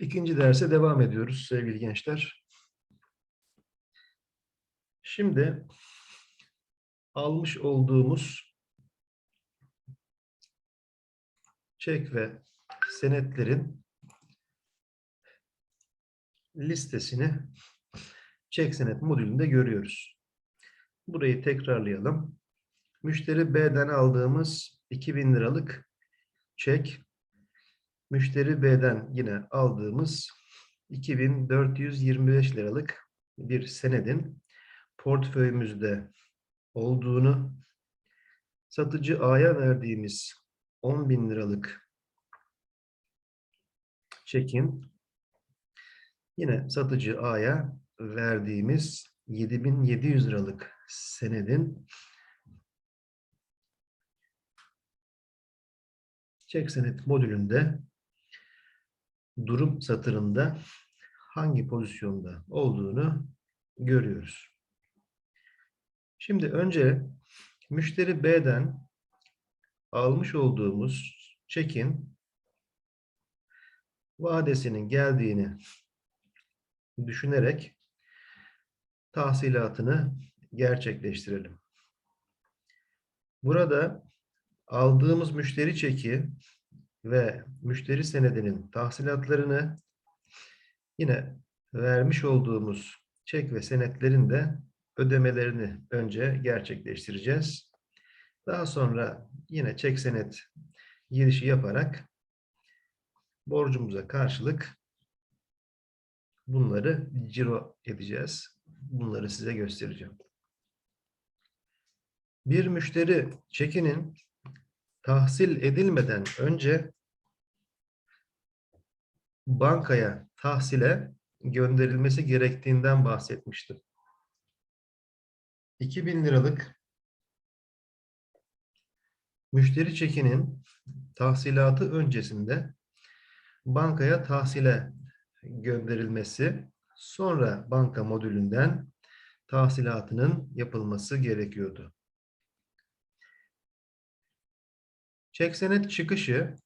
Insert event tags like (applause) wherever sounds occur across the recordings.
İkinci derse devam ediyoruz sevgili gençler. Şimdi almış olduğumuz çek ve senetlerin listesini çek senet modülünde görüyoruz. Burayı tekrarlayalım. Müşteri B'den aldığımız 2000 liralık çek Müşteri B'den yine aldığımız 2425 liralık bir senedin portföyümüzde olduğunu, satıcı A'ya verdiğimiz 10 bin liralık çekin yine satıcı A'ya verdiğimiz 7700 liralık senedin çek senet modülünde durum satırında hangi pozisyonda olduğunu görüyoruz. Şimdi önce müşteri B'den almış olduğumuz çekin vadesinin geldiğini düşünerek tahsilatını gerçekleştirelim. Burada aldığımız müşteri çeki ve müşteri senedinin tahsilatlarını yine vermiş olduğumuz çek ve senetlerin de ödemelerini önce gerçekleştireceğiz. Daha sonra yine çek senet girişi yaparak borcumuza karşılık bunları ciro edeceğiz. Bunları size göstereceğim. Bir müşteri çekinin tahsil edilmeden önce bankaya tahsile gönderilmesi gerektiğinden bahsetmiştim. 2000 liralık müşteri çekinin tahsilatı öncesinde bankaya tahsile gönderilmesi, sonra banka modülünden tahsilatının yapılması gerekiyordu. Çek senet çıkışı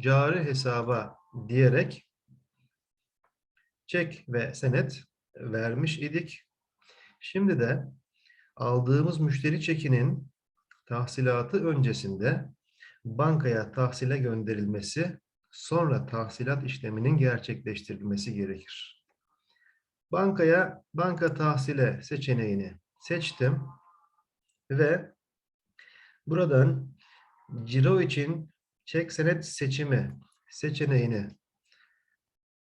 cari hesaba diyerek çek ve senet vermiş idik. Şimdi de aldığımız müşteri çekinin tahsilatı öncesinde bankaya tahsile gönderilmesi, sonra tahsilat işleminin gerçekleştirilmesi gerekir. Bankaya banka tahsile seçeneğini seçtim ve buradan ciro için çek senet seçimi seçeneğini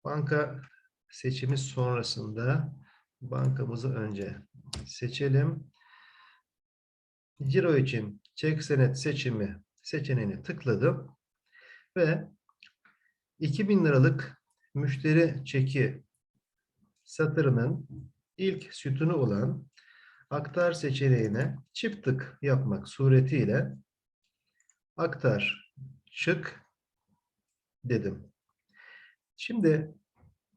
banka seçimi sonrasında bankamızı önce seçelim. Ciro için çek senet seçimi seçeneğini tıkladım ve 2000 liralık müşteri çeki satırının ilk sütunu olan aktar seçeneğine çift tık yapmak suretiyle aktar çık dedim. Şimdi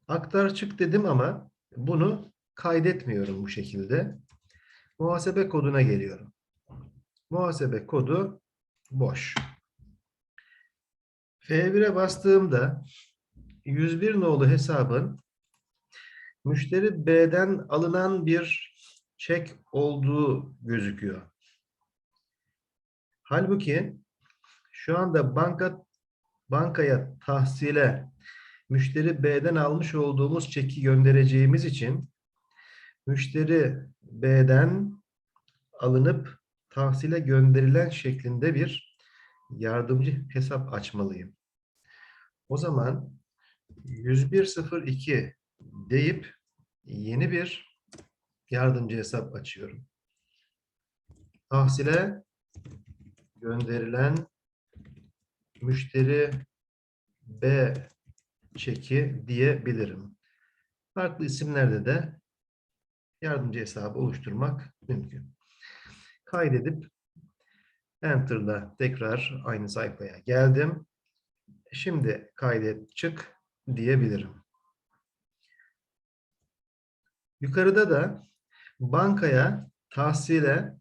aktar çık dedim ama bunu kaydetmiyorum bu şekilde. Muhasebe koduna geliyorum. Muhasebe kodu boş. F1'e bastığımda 101 nolu hesabın müşteri B'den alınan bir çek olduğu gözüküyor. Halbuki şu anda banka bankaya tahsile müşteri B'den almış olduğumuz çeki göndereceğimiz için müşteri B'den alınıp tahsile gönderilen şeklinde bir yardımcı hesap açmalıyım. O zaman 10102 deyip yeni bir yardımcı hesap açıyorum. Tahsile gönderilen müşteri B çeki diyebilirim. Farklı isimlerde de yardımcı hesabı oluşturmak mümkün. Kaydedip Enter'la tekrar aynı sayfaya geldim. Şimdi kaydet çık diyebilirim. Yukarıda da bankaya tahsile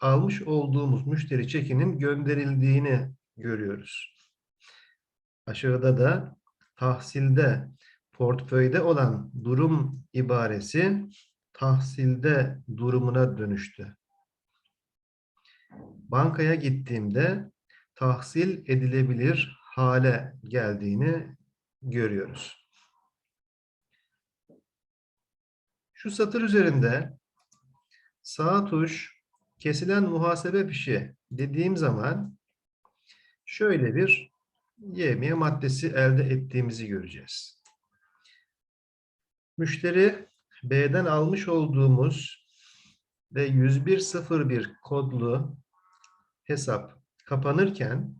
almış olduğumuz müşteri çekinin gönderildiğini görüyoruz. Aşağıda da tahsilde portföyde olan durum ibaresi tahsilde durumuna dönüştü. Bankaya gittiğimde tahsil edilebilir hale geldiğini görüyoruz. Şu satır üzerinde sağ tuş kesilen muhasebe fişi dediğim zaman şöyle bir yevmiye maddesi elde ettiğimizi göreceğiz. Müşteri B'den almış olduğumuz ve 10101 kodlu hesap kapanırken,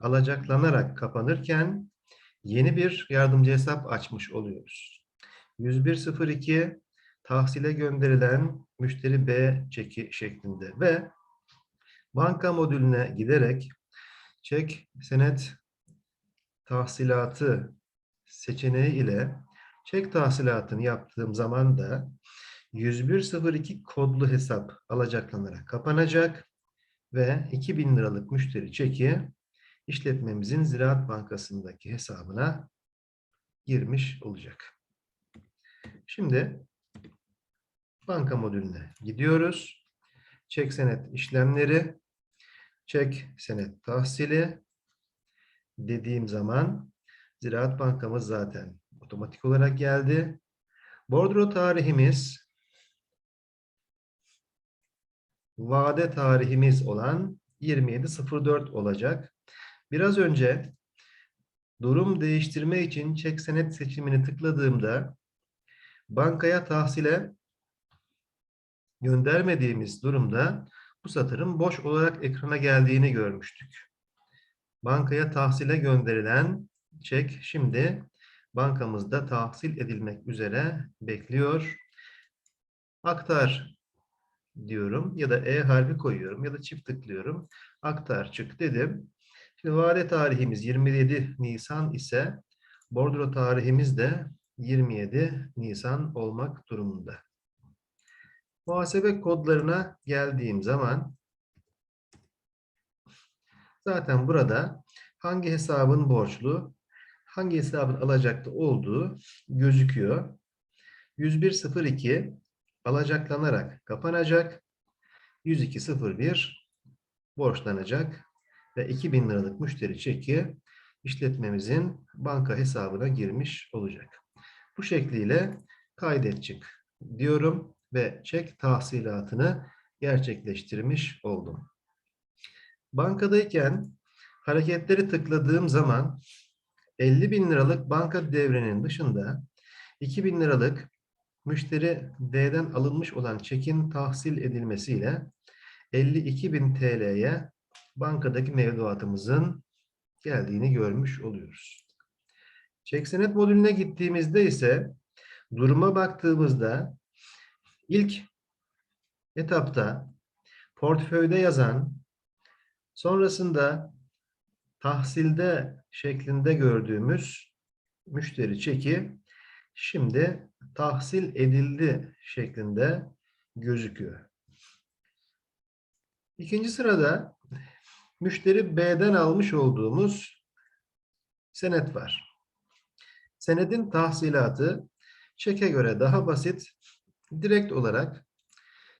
alacaklanarak kapanırken yeni bir yardımcı hesap açmış oluyoruz. 10102 tahsile gönderilen müşteri B çeki şeklinde ve banka modülüne giderek çek senet tahsilatı seçeneği ile çek tahsilatını yaptığım zaman da 10102 kodlu hesap alacaklanarak kapanacak ve 2000 liralık müşteri çeki işletmemizin Ziraat Bankası'ndaki hesabına girmiş olacak. Şimdi banka modülüne gidiyoruz. Çek senet işlemleri, çek senet tahsili dediğim zaman Ziraat Bankamız zaten otomatik olarak geldi. Bordro tarihimiz vade tarihimiz olan 27.04 olacak. Biraz önce durum değiştirme için çek senet seçimini tıkladığımda bankaya tahsile göndermediğimiz durumda bu satırın boş olarak ekrana geldiğini görmüştük. Bankaya tahsile gönderilen çek şimdi bankamızda tahsil edilmek üzere bekliyor. Aktar diyorum ya da E harfi koyuyorum ya da çift tıklıyorum. Aktar çık dedim. Şimdi vade tarihimiz 27 Nisan ise bordro tarihimiz de 27 Nisan olmak durumunda. Muhasebe kodlarına geldiğim zaman zaten burada hangi hesabın borçlu, hangi hesabın alacaklı olduğu gözüküyor. 10102 alacaklanarak kapanacak. 10201 borçlanacak ve 2000 liralık müşteri çeki işletmemizin banka hesabına girmiş olacak. Bu şekliyle kaydet çık diyorum ve çek tahsilatını gerçekleştirmiş oldum. Bankadayken hareketleri tıkladığım zaman 50 bin liralık banka devrenin dışında 2 bin liralık müşteri D'den alınmış olan çekin tahsil edilmesiyle 52 bin TL'ye bankadaki mevduatımızın geldiğini görmüş oluyoruz. Çek senet modülüne gittiğimizde ise duruma baktığımızda ilk etapta portföyde yazan sonrasında tahsilde şeklinde gördüğümüz müşteri çeki şimdi tahsil edildi şeklinde gözüküyor. İkinci sırada müşteri B'den almış olduğumuz senet var. Senedin tahsilatı çeke göre daha basit. Direkt olarak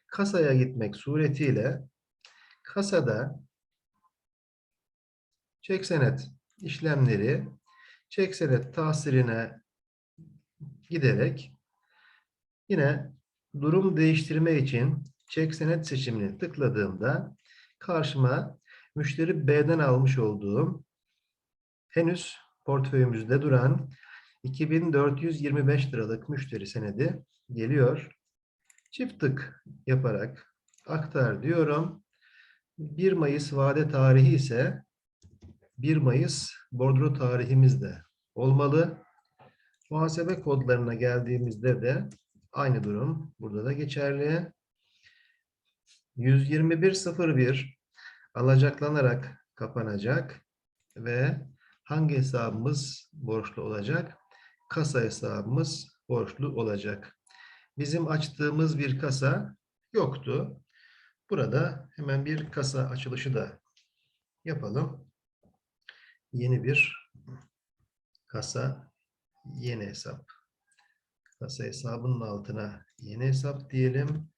kasaya gitmek suretiyle kasada çek senet işlemleri çek senet tahsiline giderek yine durum değiştirme için çek senet seçimini tıkladığımda karşıma müşteri B'den almış olduğum henüz portföyümüzde duran 2425 liralık müşteri senedi geliyor. Çift tık yaparak aktar diyorum. 1 Mayıs vade tarihi ise 1 Mayıs bordro tarihimiz de olmalı. Muhasebe kodlarına geldiğimizde de aynı durum burada da geçerli. 121.01 alacaklanarak kapanacak ve hangi hesabımız borçlu olacak? Kasa hesabımız borçlu olacak. Bizim açtığımız bir kasa yoktu. Burada hemen bir kasa açılışı da yapalım. Yeni bir Kasa yeni hesap. Kasa hesabının altına yeni hesap diyelim.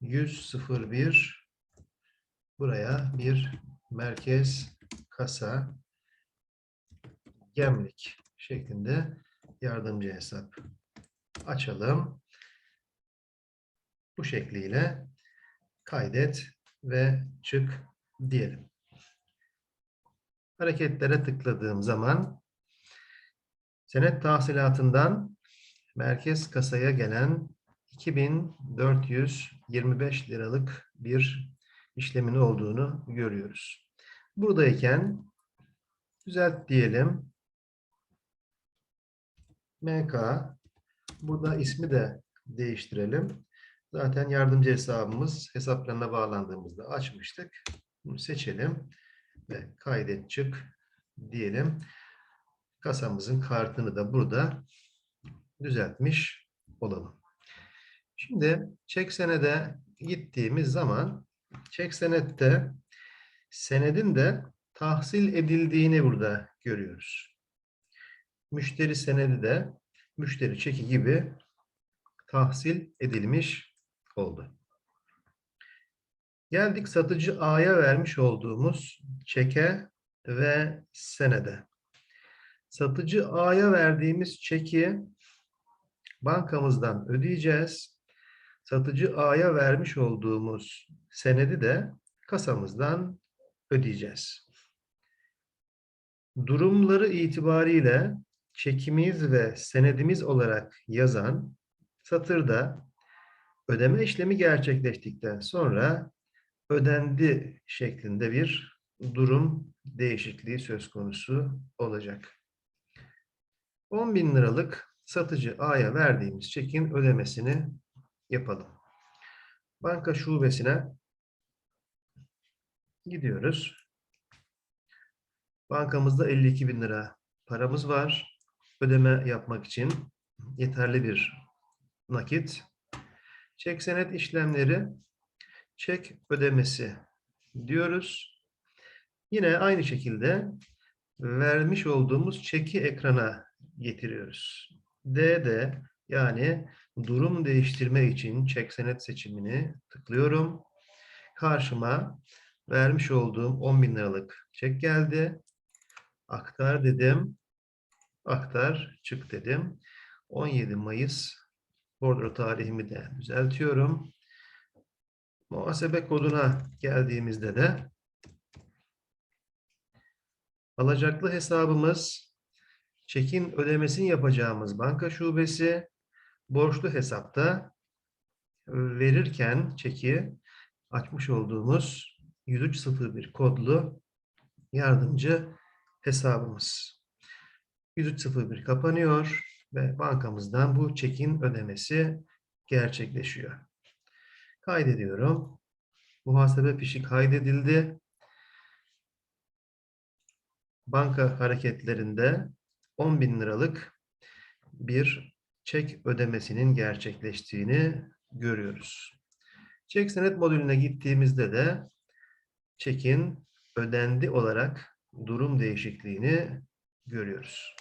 101 buraya bir merkez kasa gemlik şeklinde yardımcı hesap açalım. Bu şekliyle kaydet ve çık diyelim. Hareketlere tıkladığım zaman senet tahsilatından merkez kasaya gelen 2425 liralık bir işlemin olduğunu görüyoruz. Buradayken düzelt diyelim. MK burada ismi de değiştirelim. Zaten yardımcı hesabımız hesaplarına bağlandığımızda açmıştık. Bunu seçelim ve kaydet çık diyelim. Kasamızın kartını da burada düzeltmiş olalım. Şimdi çek senede gittiğimiz zaman çek senette senedin de tahsil edildiğini burada görüyoruz. Müşteri senedi de müşteri çeki gibi tahsil edilmiş oldu. Geldik satıcı A'ya vermiş olduğumuz çeke ve senede. Satıcı A'ya verdiğimiz çeki bankamızdan ödeyeceğiz. Satıcı A'ya vermiş olduğumuz senedi de kasamızdan ödeyeceğiz. Durumları itibariyle çekimiz ve senedimiz olarak yazan satırda ödeme işlemi gerçekleştikten sonra ödendi şeklinde bir durum değişikliği söz konusu olacak. 10 bin liralık satıcı A'ya verdiğimiz çekin ödemesini yapalım. Banka şubesine gidiyoruz. Bankamızda 52 bin lira paramız var. Ödeme yapmak için yeterli bir nakit. Çek senet işlemleri, çek ödemesi diyoruz. Yine aynı şekilde vermiş olduğumuz çeki ekrana getiriyoruz. D'de yani durum değiştirme için çek senet seçimini tıklıyorum. Karşıma vermiş olduğum 10 bin liralık çek geldi. Aktar dedim. Aktar çık dedim. 17 Mayıs bordro tarihimi de düzeltiyorum. Muhasebe koduna geldiğimizde de alacaklı hesabımız çekin ödemesini yapacağımız banka şubesi borçlu hesapta verirken çeki açmış olduğumuz 10301 kodlu yardımcı hesabımız. 10301 kapanıyor ve bankamızdan bu çekin ödemesi gerçekleşiyor. Kaydediyorum. Muhasebe fişi kaydedildi. Banka hareketlerinde 10 bin liralık bir çek ödemesinin gerçekleştiğini görüyoruz. Çek senet modülüne gittiğimizde de çekin ödendi olarak durum değişikliğini görüyoruz.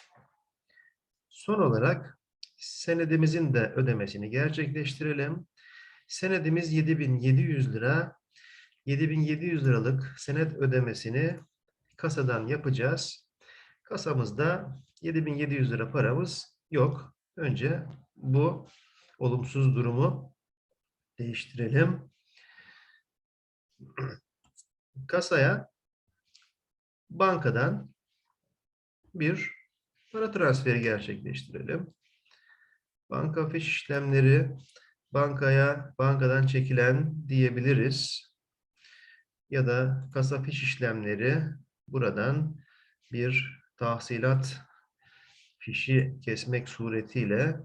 Son olarak senedimizin de ödemesini gerçekleştirelim. Senedimiz 7700 lira. 7700 liralık senet ödemesini kasadan yapacağız. Kasamızda 7700 lira paramız yok. Önce bu olumsuz durumu değiştirelim. (clears throat) Kasaya bankadan bir para transferi gerçekleştirelim. Banka fiş işlemleri bankaya bankadan çekilen diyebiliriz. Ya da kasa fiş işlemleri buradan bir tahsilat fişi kesmek suretiyle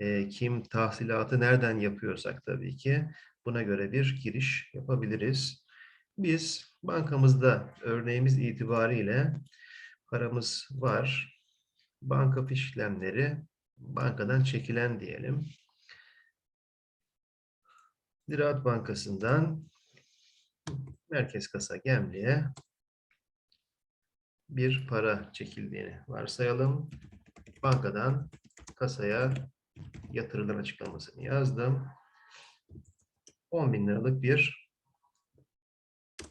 e, kim tahsilatı nereden yapıyorsak tabii ki buna göre bir giriş yapabiliriz. Biz bankamızda örneğimiz itibariyle paramız var. Banka fiş işlemleri bankadan çekilen diyelim. Ziraat Bankası'ndan Merkez Kasa Gemliğe bir para çekildiğini varsayalım. Bankadan kasaya yatırılan açıklamasını yazdım. 10 bin liralık bir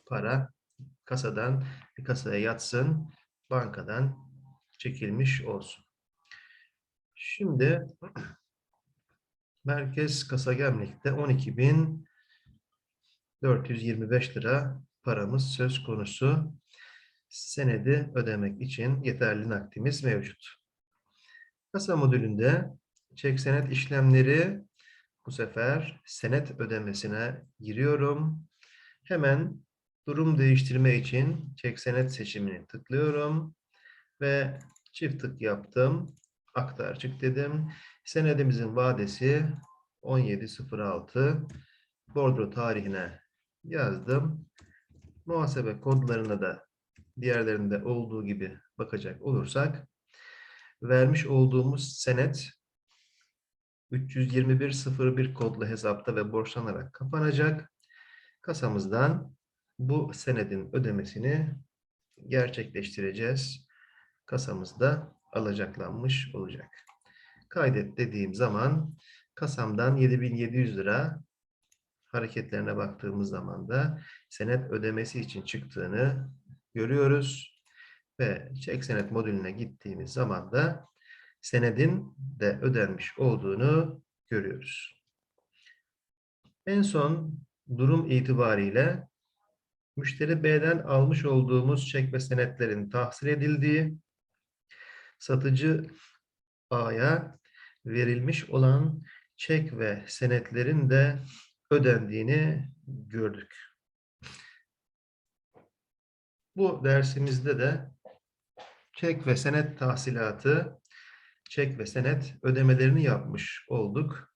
para kasadan kasaya yatsın, bankadan çekilmiş olsun. Şimdi merkez kasa gemlikte 12.425 lira paramız söz konusu. Senedi ödemek için yeterli nakdimiz mevcut. Kasa modülünde çek senet işlemleri bu sefer senet ödemesine giriyorum. Hemen durum değiştirme için çek senet seçimini tıklıyorum ve çift tık yaptım. Aktar çık dedim. Senedimizin vadesi 17.06. Bordro tarihine yazdım. Muhasebe kodlarına da diğerlerinde olduğu gibi bakacak olursak vermiş olduğumuz senet 321.01 kodlu hesapta ve borçlanarak kapanacak. Kasamızdan bu senedin ödemesini gerçekleştireceğiz. Kasamızda alacaklanmış olacak. Kaydet dediğim zaman kasamdan 7700 lira hareketlerine baktığımız zaman da senet ödemesi için çıktığını görüyoruz. Ve çek senet modülüne gittiğimiz zaman da senedin de ödenmiş olduğunu görüyoruz. En son durum itibariyle müşteri B'den almış olduğumuz çek ve senetlerin tahsil edildiği, satıcı A'ya verilmiş olan çek ve senetlerin de ödendiğini gördük. Bu dersimizde de çek ve senet tahsilatı, çek ve senet ödemelerini yapmış olduk.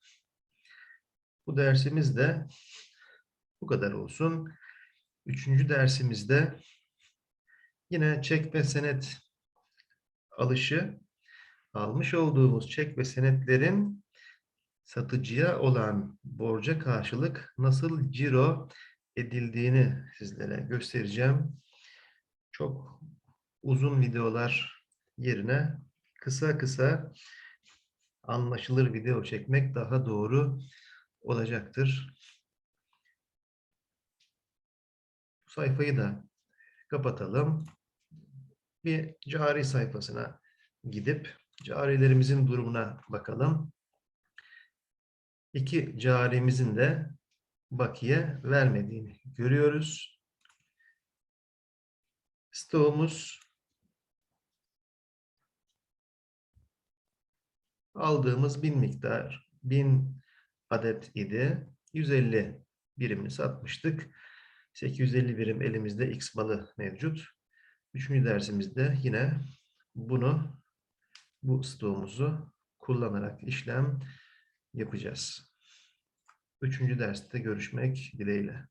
Bu dersimiz de bu kadar olsun. Üçüncü dersimizde yine çek ve senet alışı almış olduğumuz çek ve senetlerin satıcıya olan borca karşılık nasıl ciro edildiğini sizlere göstereceğim. Çok uzun videolar yerine kısa kısa anlaşılır video çekmek daha doğru olacaktır. Bu sayfayı da kapatalım. Bir cari sayfasına gidip carilerimizin durumuna bakalım. İki carimizin de bakiye vermediğini görüyoruz. Stoğumuz aldığımız bin miktar, bin adet idi. 150 birimini satmıştık. 850 birim elimizde X malı mevcut. Üçüncü dersimizde yine bunu, bu stoğumuzu kullanarak işlem yapacağız. Üçüncü derste görüşmek dileğiyle.